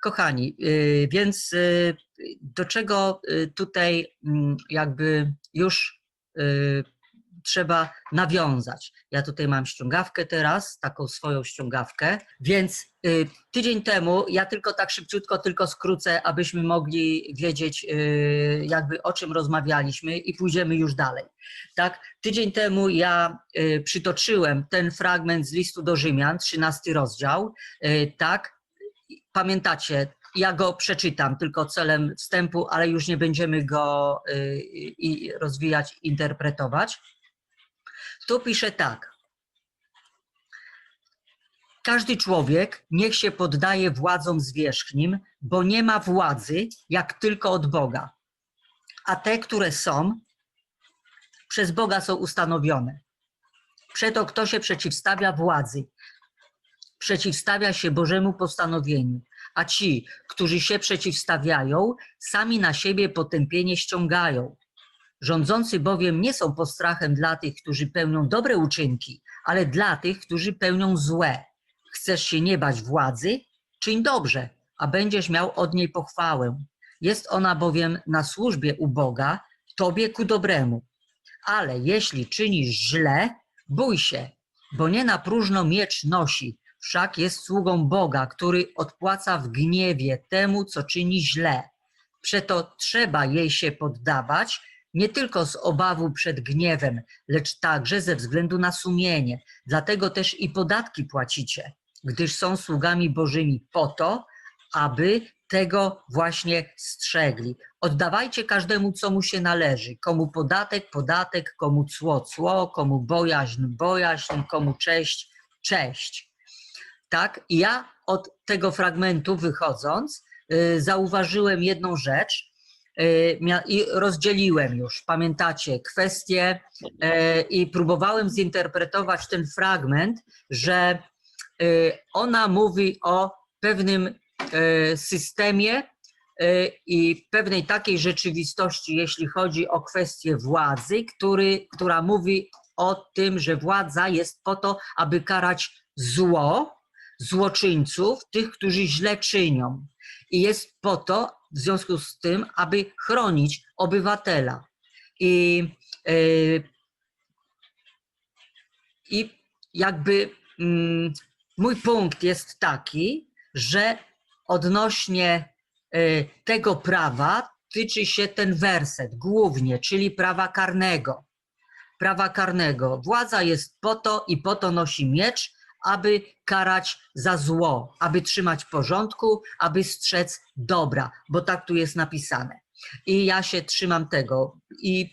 Kochani, y, więc y, do czego y, tutaj mm, jakby już trzeba nawiązać? Ja tutaj mam ściągawkę teraz, taką swoją ściągawkę, więc tydzień temu, ja tylko tak szybciutko, tylko skrócę, abyśmy mogli wiedzieć jakby o czym rozmawialiśmy i pójdziemy już dalej. Tak, tydzień temu ja przytoczyłem ten fragment z listu do Rzymian, 13 rozdział, tak, pamiętacie, ja go przeczytam tylko celem wstępu, ale już nie będziemy go y, rozwijać, interpretować. Tu pisze tak. Każdy człowiek niech się poddaje władzom zwierzchnim, bo nie ma władzy jak tylko od Boga. A te, które są, przez Boga są ustanowione. Przeto kto się przeciwstawia władzy, przeciwstawia się Bożemu postanowieniu, a ci, którzy się przeciwstawiają, sami na siebie potępienie ściągają. Rządzący bowiem nie są postrachem dla tych, którzy pełnią dobre uczynki, ale dla tych, którzy pełnią złe. Chcesz się nie bać władzy? Czyń dobrze, a będziesz miał od niej pochwałę. Jest ona bowiem na służbie u Boga, tobie ku dobremu. Ale jeśli czynisz źle, bój się, bo nie na próżno miecz nosi, wszak jest sługą Boga, który odpłaca w gniewie temu, co czyni źle. Przeto trzeba jej się poddawać, nie tylko z obawu przed gniewem, lecz także ze względu na sumienie. Dlatego też i podatki płacicie, gdyż są sługami Bożymi po to, aby tego właśnie strzegli. Oddawajcie każdemu, co mu się należy. Komu podatek, podatek, komu cło, cło, komu bojaźń, bojaźń, komu cześć, cześć. Tak? Ja od tego fragmentu wychodząc, y, zauważyłem jedną rzecz y, i rozdzieliłem już, pamiętacie, kwestie y, i próbowałem zinterpretować ten fragment, że ona mówi o pewnym systemie i pewnej takiej rzeczywistości, jeśli chodzi o kwestię władzy, który, która mówi o tym, że władza jest po to, aby karać zło, złoczyńców, tych, którzy źle czynią. I jest po to, w związku z tym, aby chronić obywatela. I, y, i jakby mm, mój punkt jest taki, że odnośnie y, tego prawa tyczy się ten werset głównie, czyli prawa karnego. Prawa karnego. Władza jest po to i po to nosi miecz, aby karać za zło, aby trzymać porządku, aby strzec dobra, bo tak tu jest napisane. I ja się trzymam tego. I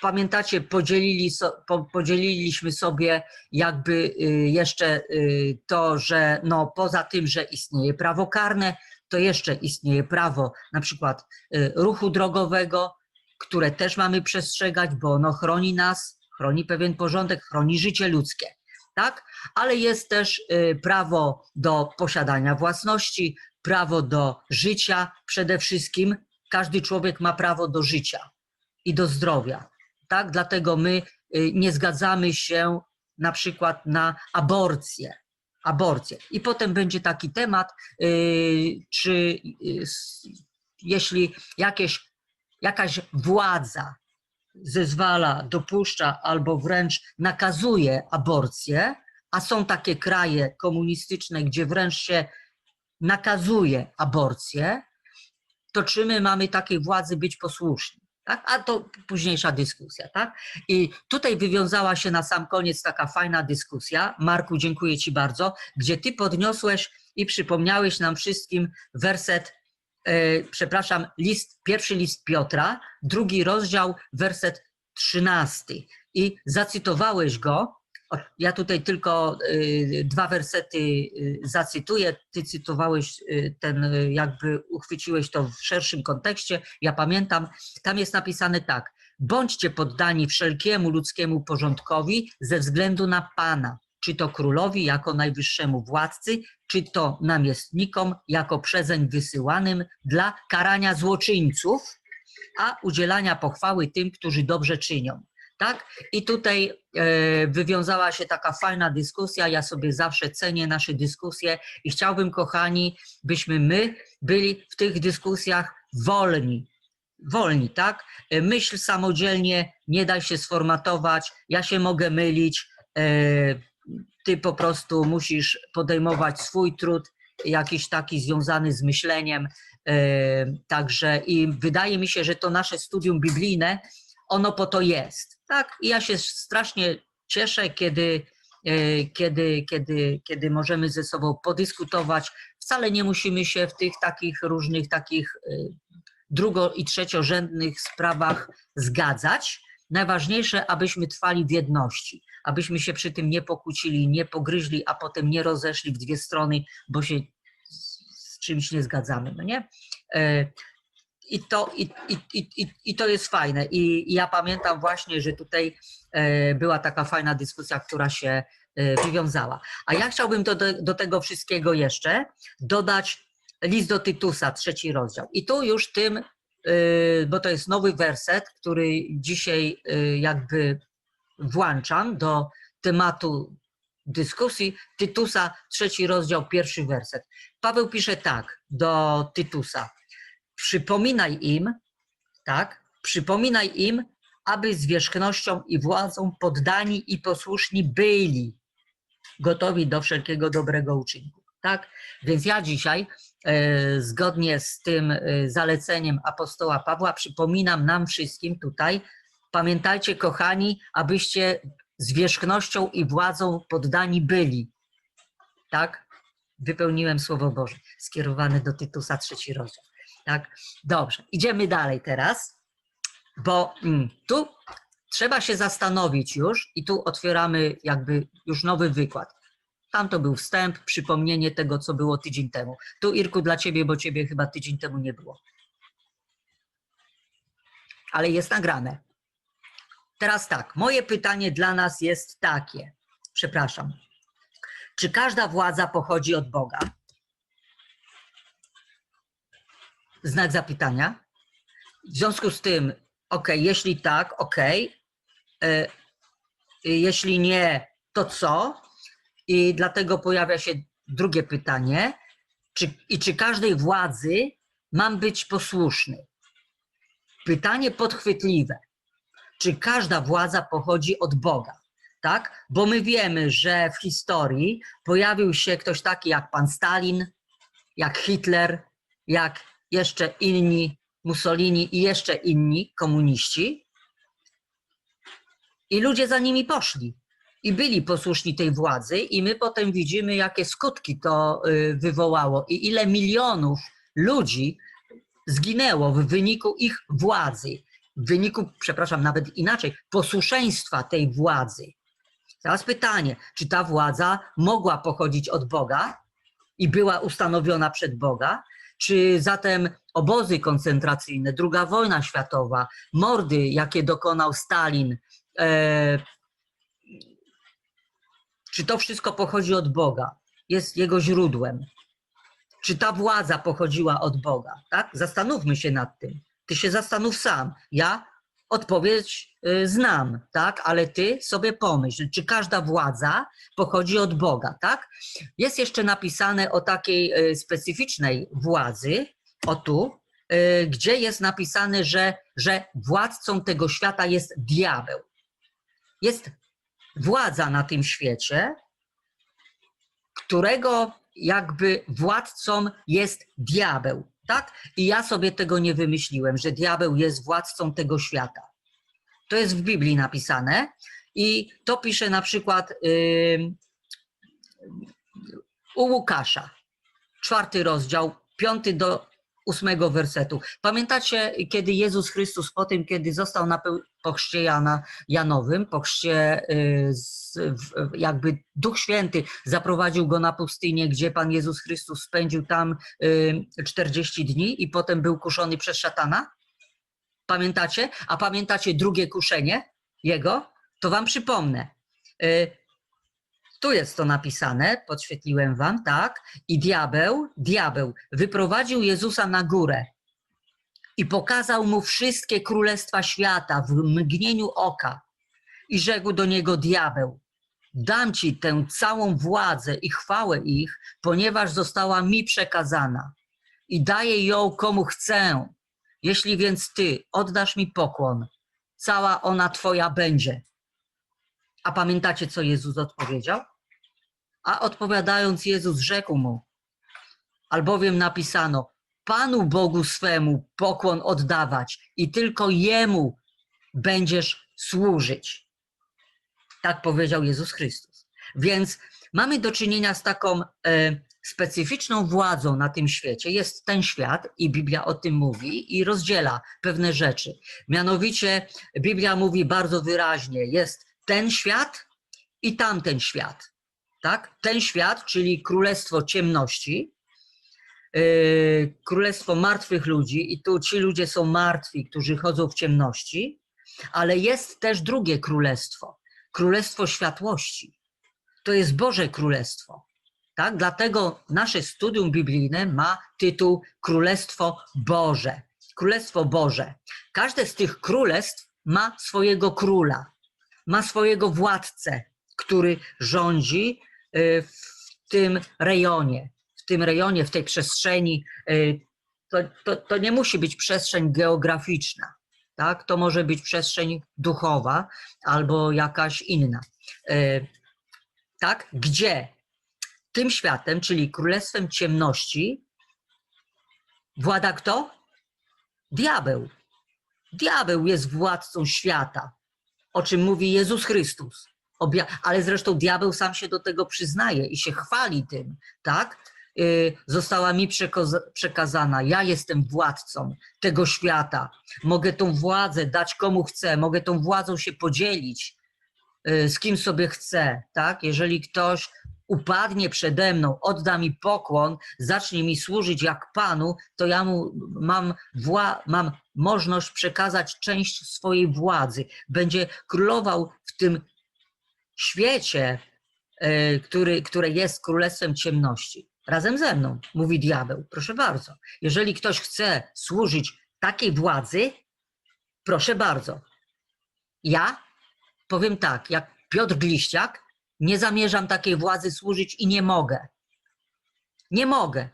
pamiętacie, podzielili so, po, podzieliliśmy sobie jakby y, jeszcze y, to, że no, poza tym, że istnieje prawo karne, to jeszcze istnieje prawo na przykład y, ruchu drogowego, które też mamy przestrzegać, bo ono chroni nas, chroni pewien porządek, chroni życie ludzkie. Tak? Ale jest też y, prawo do posiadania własności, prawo do życia przede wszystkim. Każdy człowiek ma prawo do życia i do zdrowia. Tak? Dlatego my y, nie zgadzamy się na przykład na aborcję. Aborcję. I potem będzie taki temat, y, czy jeśli jakieś, jakaś władza zezwala, dopuszcza albo wręcz nakazuje aborcję, a są takie kraje komunistyczne, gdzie wręcz się nakazuje aborcję, to czy my mamy takiej władzy być posłuszni? Tak? A to późniejsza dyskusja. Tak? I tutaj wywiązała się na sam koniec taka fajna dyskusja. Marku, dziękuję Ci bardzo, gdzie Ty podniosłeś i przypomniałeś nam wszystkim werset, przepraszam, list, pierwszy list Piotra, drugi rozdział, werset trzynasty. I zacytowałeś go. Ja tutaj tylko y, dwa wersety y, zacytuję. Ty cytowałeś ten, jakby uchwyciłeś to w szerszym kontekście. Ja pamiętam, tam jest napisane tak. Bądźcie poddani wszelkiemu ludzkiemu porządkowi ze względu na Pana, czy to królowi jako najwyższemu władcy, czy to namiestnikom jako przezeń wysyłanym dla karania złoczyńców, a udzielania pochwały tym, którzy dobrze czynią. Tak? I tutaj e, wywiązała się taka fajna dyskusja. Ja sobie zawsze cenię nasze dyskusje i chciałbym, kochani, byśmy my byli w tych dyskusjach wolni. Wolni, tak? E, Myśl samodzielnie, nie daj się sformatować. Ja się mogę mylić. E, ty po prostu musisz podejmować swój trud, jakiś taki związany z myśleniem. E, Także i wydaje mi się, że to nasze studium biblijne, ono po to jest. Tak? I ja się strasznie cieszę, kiedy, e, kiedy, kiedy, kiedy możemy ze sobą podyskutować. Wcale nie musimy się w tych takich różnych takich e, drugo- i trzeciorzędnych sprawach zgadzać. Najważniejsze, abyśmy trwali w jedności, abyśmy się przy tym nie pokłócili, nie pogryźli, a potem nie rozeszli w dwie strony, bo się z czymś nie zgadzamy, no nie? E, I to, i, i, i, i- to jest fajne. I, I ja pamiętam właśnie, że tutaj e, była taka fajna dyskusja, która się e, wywiązała. A ja chciałbym do, do, tego wszystkiego jeszcze dodać list do Tytusa, trzeci rozdział. I tu już tym, bo to jest nowy werset, który dzisiaj jakby włączam do tematu dyskusji. Tytusa, trzeci rozdział, pierwszy werset. Paweł pisze tak do Tytusa. Przypominaj im, tak, przypominaj im, aby zwierzchnością i władzą poddani i posłuszni byli gotowi do wszelkiego dobrego uczynku. Tak? Więc ja dzisiaj, e, zgodnie z tym e, zaleceniem apostoła Pawła, przypominam nam wszystkim tutaj, pamiętajcie, kochani, abyście zwierzchnością i władzą poddani byli. Tak? Wypełniłem Słowo Boże, skierowane do Tytusa, trzeci rozdział. Tak? Dobrze, idziemy dalej teraz, bo mm, tu trzeba się zastanowić już i tu otwieramy jakby już nowy wykład. Tam to był wstęp, przypomnienie tego, co było tydzień temu. Tu, Irku, dla ciebie, bo ciebie chyba tydzień temu nie było. Ale jest nagrane. Teraz tak, moje pytanie dla nas jest takie. Przepraszam. Czy każda władza pochodzi od Boga? Znak zapytania. W związku z tym, ok, jeśli tak, ok. E, jeśli nie, to co? I dlatego pojawia się drugie pytanie. Czy, I czy każdej władzy mam być posłuszny? Pytanie podchwytliwe. Czy każda władza pochodzi od Boga? Tak? Bo my wiemy, że w historii pojawił się ktoś taki jak pan Stalin, jak Hitler, jak jeszcze inni Mussolini i jeszcze inni komuniści. I ludzie za nimi poszli i byli posłuszni tej władzy, i my potem widzimy, jakie skutki to y, wywołało i ile milionów ludzi zginęło w wyniku ich władzy, w wyniku, przepraszam, nawet inaczej, posłuszeństwa tej władzy. Teraz pytanie, czy ta władza mogła pochodzić od Boga i była ustanowiona przed Boga, czy zatem obozy koncentracyjne, II wojna światowa, mordy, jakie dokonał Stalin, e, czy to wszystko pochodzi od Boga, jest jego źródłem? Czy ta władza pochodziła od Boga? Tak? Zastanówmy się nad tym. Ty się zastanów sam. Ja odpowiedź y, znam, tak? Ale ty sobie pomyśl, czy każda władza pochodzi od Boga, tak? Jest jeszcze napisane o takiej y, specyficznej władzy, o tu, y, gdzie jest napisane, że, że władcą tego świata jest diabeł. Jest władza na tym świecie, którego jakby władcą jest diabeł, tak? I ja sobie tego nie wymyśliłem, że diabeł jest władcą tego świata. To jest w Biblii napisane i to pisze na przykład ym, u Łukasza, czwarty rozdział, piąty do ósmego wersetu. Pamiętacie, kiedy Jezus Chrystus po tym, kiedy został na peł- po chrzcie Jana, Janowym, po chrzcie y, jakby Duch Święty zaprowadził go na pustynię, gdzie Pan Jezus Chrystus spędził tam y, 40 dni i potem był kuszony przez szatana? Pamiętacie? A pamiętacie drugie kuszenie jego? To wam przypomnę. Tu jest to napisane, podświetliłem wam, tak? I diabeł, diabeł wyprowadził Jezusa na górę i pokazał mu wszystkie królestwa świata w mgnieniu oka. I rzekł do niego diabeł: Dam ci tę całą władzę i chwałę ich, ponieważ została mi przekazana. I daję ją komu chcę. Jeśli więc ty oddasz mi pokłon, cała ona twoja będzie. A pamiętacie, co Jezus odpowiedział? A odpowiadając, Jezus rzekł mu: Albowiem napisano: Panu Bogu swemu pokłon oddawać i tylko Jemu będziesz służyć. Tak powiedział Jezus Chrystus. Więc mamy do czynienia z taką e, specyficzną władzą na tym świecie. Jest ten świat i Biblia o tym mówi i rozdziela pewne rzeczy. Mianowicie Biblia mówi bardzo wyraźnie: jest ten świat i tamten świat. Tak? Ten świat, czyli królestwo ciemności, yy, królestwo martwych ludzi, i tu ci ludzie są martwi, którzy chodzą w ciemności, ale jest też drugie królestwo królestwo światłości. To jest Boże Królestwo. Tak? Dlatego nasze studium biblijne ma tytuł Królestwo Boże. Królestwo Boże. Każde z tych królestw ma swojego króla, ma swojego władcę, który rządzi w tym rejonie, w tym rejonie, w tej przestrzeni. y, To, to, to nie musi być przestrzeń geograficzna, tak? To może być przestrzeń duchowa albo jakaś inna. Y, Tak? Gdzie tym światem, czyli królestwem ciemności, włada kto? Diabeł. Diabeł jest władcą świata, o czym mówi Jezus Chrystus. Ale zresztą diabeł sam się do tego przyznaje i się chwali tym, tak? Y, Została mi przekazana, ja jestem władcą tego świata. Mogę tą władzę dać komu chcę, mogę tą władzą się podzielić y, z kim sobie chcę, tak? Jeżeli ktoś upadnie przede mną, odda mi pokłon, zacznie mi służyć jak Panu, to ja mu mam, wła- mam możliwość przekazać część swojej władzy. Będzie królował w tym świecie, e, który, które jest królestwem ciemności. Razem ze mną, mówi diabeł. Proszę bardzo. Jeżeli ktoś chce służyć takiej władzy, proszę bardzo. Ja powiem tak, jak Piotr Gliściak, nie zamierzam takiej władzy służyć i nie mogę. Nie mogę.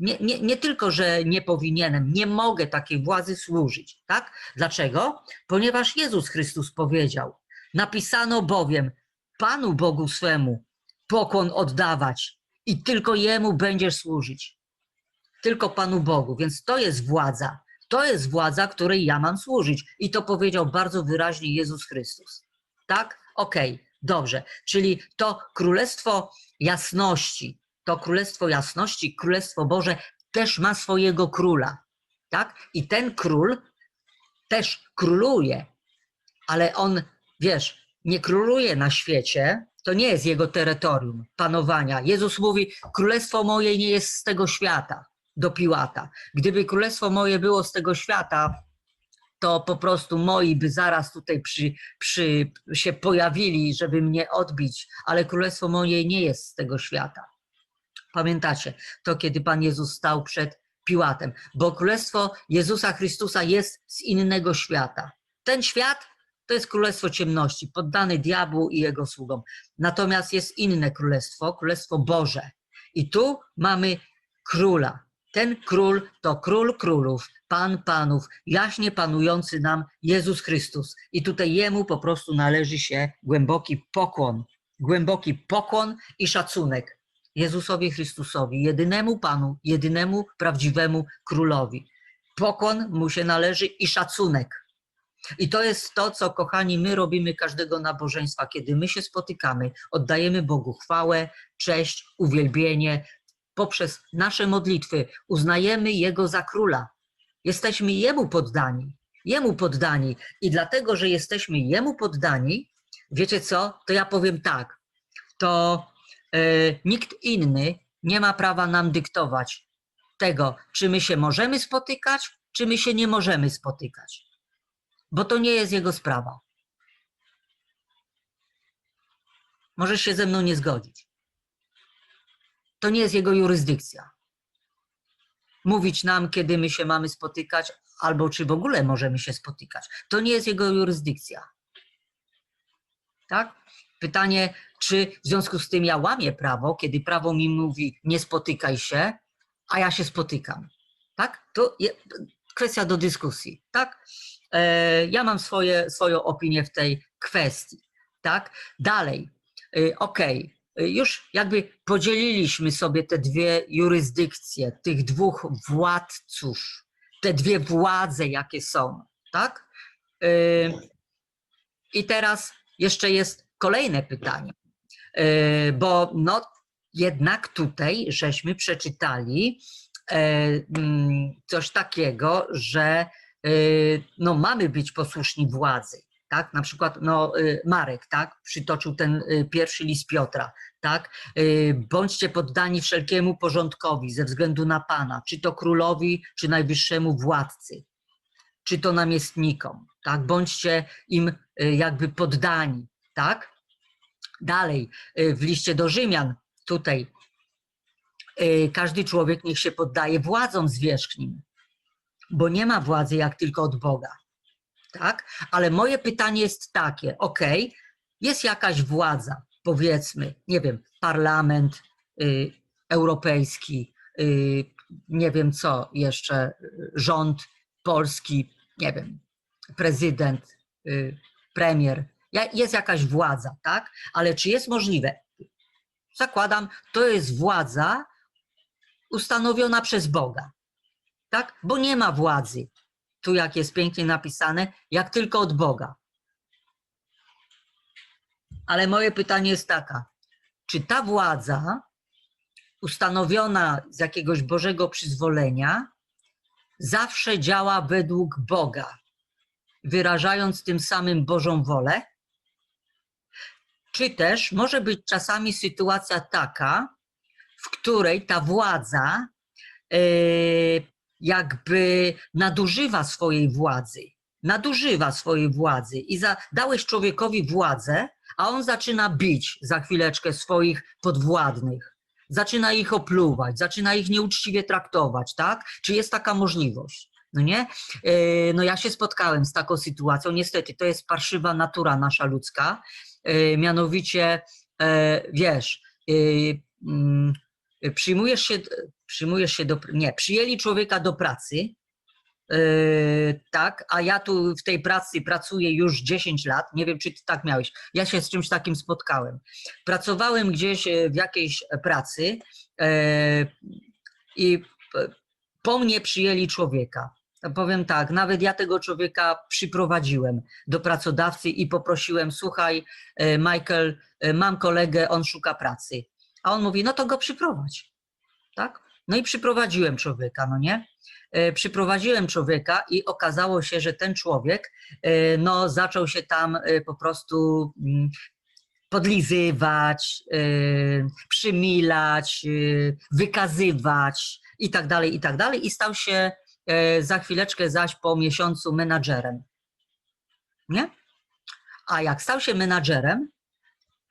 Nie, nie, nie tylko, że nie powinienem, nie mogę takiej władzy służyć. Tak? Dlaczego? Ponieważ Jezus Chrystus powiedział: Napisano bowiem, Panu Bogu swemu pokłon oddawać i tylko Jemu będziesz służyć. Tylko Panu Bogu. Więc to jest władza. To jest władza, której ja mam służyć. I to powiedział bardzo wyraźnie Jezus Chrystus. Tak? Okej, dobrze. Czyli to królestwo jasności, to królestwo jasności, królestwo Boże też ma swojego króla. Tak? I ten król też króluje, ale on, wiesz, nie króluje na świecie, to nie jest jego terytorium panowania. Jezus mówi: Królestwo moje nie jest z tego świata, do Piłata. Gdyby królestwo moje było z tego świata, to po prostu moi by zaraz tutaj przy, przy, się pojawili, żeby mnie odbić, ale królestwo moje nie jest z tego świata. Pamiętacie to, kiedy Pan Jezus stał przed Piłatem, bo królestwo Jezusa Chrystusa jest z innego świata. Ten świat to jest królestwo ciemności, poddane diabłu i jego sługom. Natomiast jest inne królestwo, królestwo Boże. I tu mamy króla. Ten król to król królów, pan panów, jaśnie panujący nam Jezus Chrystus. I tutaj jemu po prostu należy się głęboki pokłon, głęboki pokłon i szacunek Jezusowi Chrystusowi, jedynemu Panu, jedynemu prawdziwemu królowi. Pokłon mu się należy i szacunek. I to jest to, co, kochani, my robimy każdego nabożeństwa, kiedy my się spotykamy, oddajemy Bogu chwałę, cześć, uwielbienie. Poprzez nasze modlitwy uznajemy Jego za króla. Jesteśmy Jemu poddani. Jemu poddani. I dlatego, że jesteśmy Jemu poddani, wiecie co? To ja powiem tak. To e, nikt inny nie ma prawa nam dyktować tego, czy my się możemy spotykać, czy my się nie możemy spotykać bo to nie jest jego sprawa. Możesz się ze mną nie zgodzić. To nie jest jego jurysdykcja. Mówić nam, kiedy my się mamy spotykać, albo czy w ogóle możemy się spotykać. To nie jest jego jurysdykcja. Tak? Pytanie, czy w związku z tym ja łamię prawo, kiedy prawo mi mówi nie spotykaj się, a ja się spotykam. Tak? To je, kwestia do dyskusji. Tak? E, ja mam swoje, swoją opinię w tej kwestii. Tak? Dalej. E, Okej. E, Już jakby podzieliliśmy sobie te dwie jurysdykcje, tych dwóch władców, te dwie władze, jakie są. Tak? I teraz jeszcze jest kolejne pytanie, bo no jednak tutaj żeśmy przeczytali mm, coś takiego, że no mamy być posłuszni władzy, tak? Na przykład no e, Marek, tak? Przytoczył ten e, pierwszy list Piotra, tak? Bądźcie poddani wszelkiemu porządkowi ze względu na Pana, czy to królowi, czy najwyższemu władcy, czy to namiestnikom, tak? Bądźcie im jakby poddani, tak? Dalej, w liście do Rzymian, tutaj każdy człowiek niech się poddaje władzom zwierzchnim, bo nie ma władzy jak tylko od Boga. Tak? Ale moje pytanie jest takie: ok, jest jakaś władza, powiedzmy, nie wiem, parlament y, europejski, y, nie wiem co jeszcze, rząd polski, nie wiem, prezydent, y, premier. Jest jakaś władza, tak? Ale czy jest możliwe? Zakładam, to jest władza ustanowiona przez Boga, tak? Bo nie ma władzy, tu jak jest pięknie napisane, jak tylko od Boga. Ale moje pytanie jest taka, czy ta władza ustanowiona z jakiegoś Bożego przyzwolenia zawsze działa według Boga, wyrażając tym samym Bożą wolę? Czy też może być czasami sytuacja taka, w której ta władza e, jakby nadużywa swojej władzy, nadużywa swojej władzy i dałeś człowiekowi władzę, a on zaczyna bić za chwileczkę swoich podwładnych, zaczyna ich opluwać, zaczyna ich nieuczciwie traktować, tak? Czy jest taka możliwość? No nie? E, No ja się spotkałem z taką sytuacją, niestety to jest parszywa natura nasza ludzka, E, mianowicie, e, wiesz, mm, przyjmujesz się, przyjmujesz się do, nie, przyjęli człowieka do pracy, e, tak, a ja tu w tej pracy pracuję już 10 lat, nie wiem, czy ty tak miałeś, ja się z czymś takim spotkałem. Pracowałem gdzieś e, w jakiejś pracy e, i po mnie przyjęli człowieka. Powiem tak, nawet ja tego człowieka przyprowadziłem do pracodawcy i poprosiłem, słuchaj, e, Michael, e, mam kolegę, on szuka pracy. A on mówi, no to go przyprowadź. Tak? No i przyprowadziłem człowieka, no nie? E, Przyprowadziłem człowieka i okazało się, że ten człowiek e, no, zaczął się tam e, po prostu mm, podlizywać, przymilać, wykazywać i tak dalej, i tak dalej. I stał się za chwileczkę zaś po miesiącu menadżerem. Nie? A jak stał się menadżerem,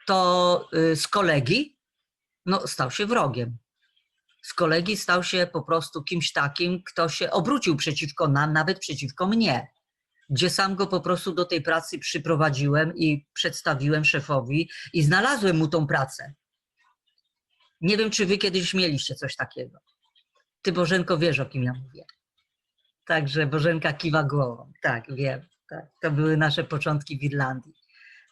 to z kolegi no, stał się wrogiem. Z kolegi stał się po prostu kimś takim, kto się obrócił przeciwko nam, nawet przeciwko mnie. Gdzie sam go po prostu do tej pracy przyprowadziłem i przedstawiłem szefowi i znalazłem mu tą pracę. Nie wiem, czy wy kiedyś mieliście coś takiego. Ty, Bożenko, wiesz, o kim ja mówię. Także Bożenka kiwa głową. Tak, wiem. Tak. To były nasze początki w Irlandii.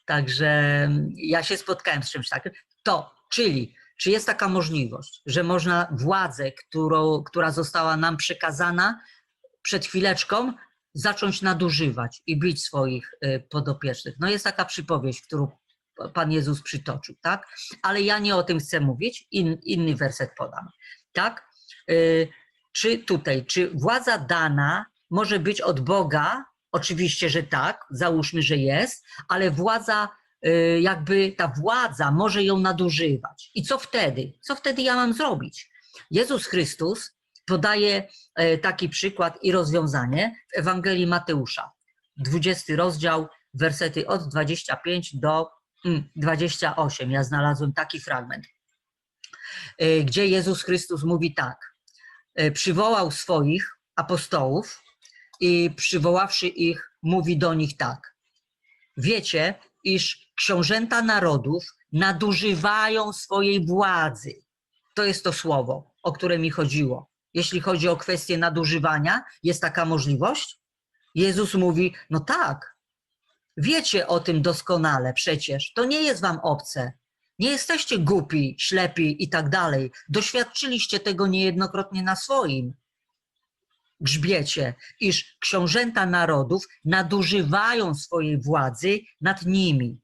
Także mm, ja się spotkałem z czymś takim. To, czyli, czy jest taka możliwość, że można władzę, którą, która została nam przekazana przed chwileczką, zacząć nadużywać i bić swoich y, podopiecznych? No jest taka przypowieść, którą Pan Jezus przytoczył, tak? Ale ja nie o tym chcę mówić, In, inny werset podam, tak? Y, czy tutaj, czy władza dana może być od Boga? Oczywiście, że tak, załóżmy, że jest, ale władza, jakby ta władza może ją nadużywać. I co wtedy? Co wtedy ja mam zrobić? Jezus Chrystus podaje e, taki przykład i rozwiązanie w Ewangelii Mateusza, 20 rozdział, wersety od 25 do mm, 28. Ja znalazłem taki fragment, e, gdzie Jezus Chrystus mówi tak: e, Przywołał swoich apostołów i przywoławszy ich, mówi do nich tak: Wiecie, iż książęta narodów nadużywają swojej władzy. To jest to słowo, o które mi chodziło. Jeśli chodzi o kwestię nadużywania, jest taka możliwość? Jezus mówi: No tak, wiecie o tym doskonale przecież, to nie jest wam obce. Nie jesteście głupi, ślepi i tak dalej. Doświadczyliście tego niejednokrotnie na swoim grzbiecie, iż książęta narodów nadużywają swojej władzy nad nimi,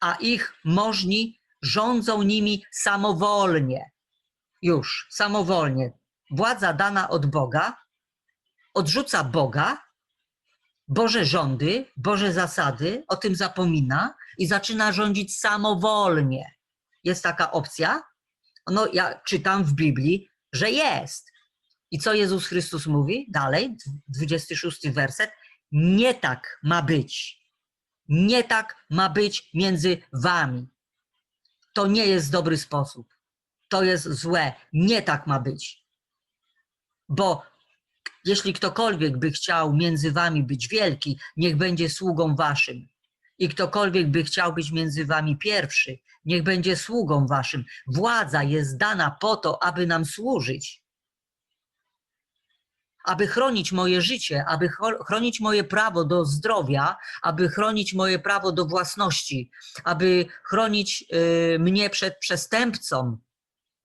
a ich możni rządzą nimi samowolnie. Już, samowolnie. Władza dana od Boga odrzuca Boga, Boże rządy, Boże zasady, o tym zapomina i zaczyna rządzić samowolnie. Jest taka opcja? No, ja czytam w Biblii, że jest. I co Jezus Chrystus mówi dalej, 26 werset? Nie tak ma być. Nie tak ma być między wami. To nie jest dobry sposób. To jest złe. Nie tak ma być. Bo jeśli ktokolwiek by chciał między wami być wielki, niech będzie sługą waszym. I ktokolwiek by chciał być między wami pierwszy, niech będzie sługą waszym. Władza jest dana po to, aby nam służyć aby chronić moje życie, aby chronić moje prawo do zdrowia, aby chronić moje prawo do własności, aby chronić y, mnie przed przestępcą,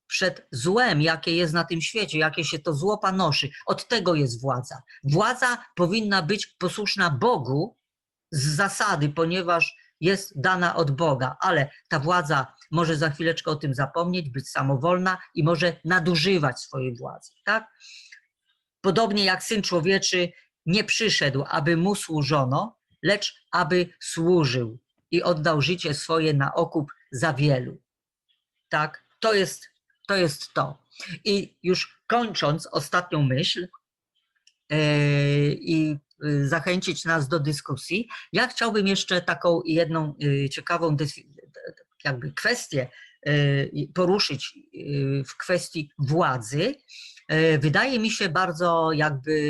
przed złem, jakie jest na tym świecie, jakie się to zło panoszy. Od tego jest władza. Władza powinna być posłuszna Bogu z zasady, ponieważ jest dana od Boga, ale ta władza może za chwileczkę o tym zapomnieć, być samowolna i może nadużywać swojej władzy, tak? Podobnie jak Syn Człowieczy nie przyszedł, aby mu służono, lecz aby służył i oddał życie swoje na okup za wielu. Tak, to jest to. Jest to. I już kończąc ostatnią myśl yy, i yy, zachęcić nas do dyskusji, ja chciałbym jeszcze taką jedną yy, ciekawą jakby kwestię poruszyć w kwestii władzy, E, wydaje mi się bardzo jakby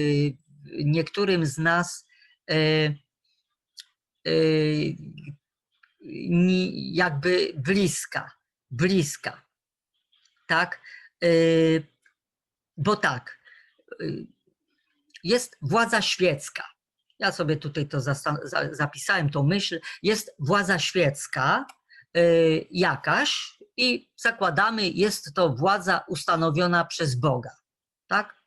niektórym z nas e, e, jakby bliska, bliska, tak? Bo tak, jest władza świecka. Ja sobie tutaj to zapisałem, tą myśl. Jest władza świecka jakaś i zakładamy, jest to władza ustanowiona przez Boga tak?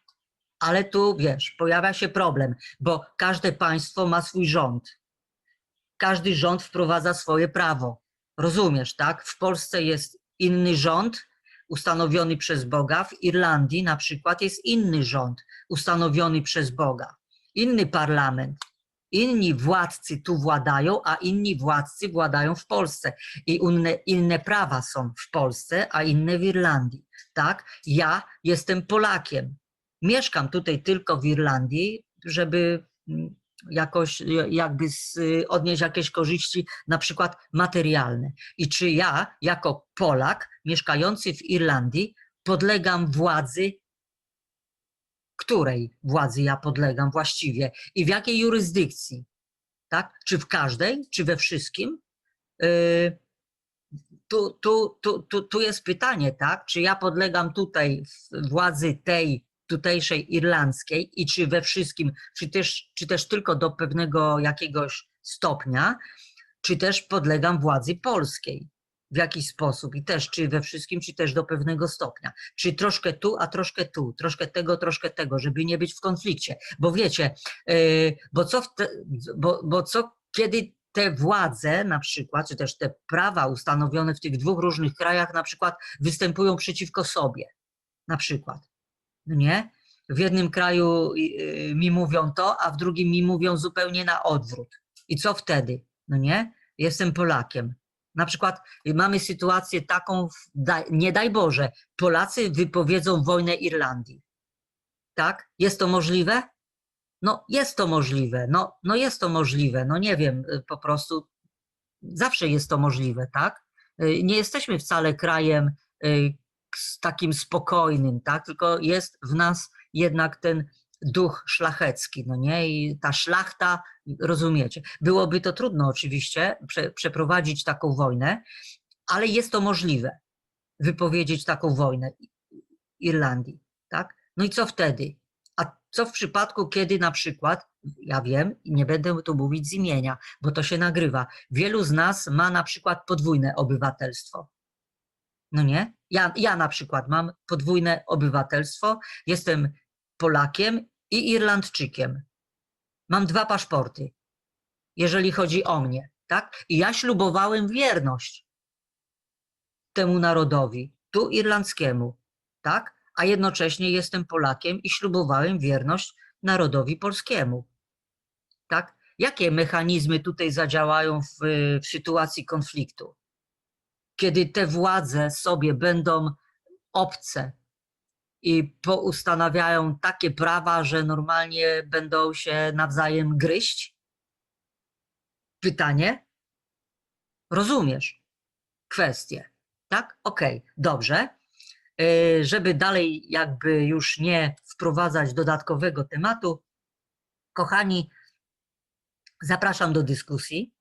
Ale tu wiesz, pojawia się problem, bo każde państwo ma swój rząd. Każdy rząd wprowadza swoje prawo. Rozumiesz, tak? W Polsce jest inny rząd ustanowiony przez Boga, w Irlandii na przykład jest inny rząd ustanowiony przez Boga, inny parlament. Inni władcy tu władają, a inni władcy władają w Polsce. I inne, inne prawa są w Polsce, a inne w Irlandii tak? Ja jestem Polakiem. Mieszkam tutaj tylko w Irlandii, żeby mm, jakoś jakby odnieść jakieś korzyści, na przykład materialne. I czy ja, jako Polak mieszkający w Irlandii, podlegam władzy, której władzy ja podlegam właściwie i w jakiej jurysdykcji? Tak? Czy w każdej, czy we wszystkim? Yy, tu, tu, tu, tu, tu jest pytanie, tak? Czy ja podlegam tutaj władzy tej tutejszej irlandzkiej i czy we wszystkim, czy też, czy też tylko do pewnego jakiegoś stopnia, czy też podlegam władzy polskiej w jakiś sposób i też czy we wszystkim, czy też do pewnego stopnia. Czy troszkę tu, a troszkę tu, troszkę tego, troszkę tego, żeby nie być w konflikcie. Bo wiecie, yy, bo co, te, bo, bo co kiedy te władze na przykład, czy też te prawa ustanowione w tych dwóch różnych krajach na przykład występują przeciwko sobie. Na przykład. No nie? W jednym kraju y, mi mówią to, a w drugim mi mówią zupełnie na odwrót. I co wtedy? No nie? Jestem Polakiem. Na przykład mamy sytuację taką, nie daj Boże, Polacy wypowiedzą wojnę Irlandii. Tak? Jest to możliwe? No jest to możliwe, no, no jest to możliwe, no nie wiem, y, po prostu zawsze jest to możliwe, tak? Y, nie jesteśmy wcale krajem y, takim spokojnym, tak? Tylko jest w nas jednak ten duch szlachecki, no nie? I ta szlachta Rozumiecie? Byłoby to trudno oczywiście prze, przeprowadzić taką wojnę, ale jest to możliwe. Wypowiedzieć taką wojnę Irlandii, tak? No i co wtedy? A co w przypadku, kiedy na przykład, ja wiem, nie będę tu mówić z imienia, bo to się nagrywa, wielu z nas ma na przykład podwójne obywatelstwo. No nie? Ja, ja na przykład mam podwójne obywatelstwo, jestem Polakiem i Irlandczykiem. Mam dwa paszporty, jeżeli chodzi o mnie, tak? I ja ślubowałem wierność temu narodowi, tu irlandzkiemu, tak? A jednocześnie jestem Polakiem i ślubowałem wierność narodowi polskiemu, tak? Jakie mechanizmy tutaj zadziałają w, w sytuacji konfliktu? Kiedy te władze sobie będą obce i poustanawiają takie prawa, że normalnie będą się nawzajem gryźć? Pytanie? Rozumiesz kwestię, tak? Okej, dobrze. Y, Żeby dalej jakby już nie wprowadzać dodatkowego tematu, kochani, zapraszam do dyskusji.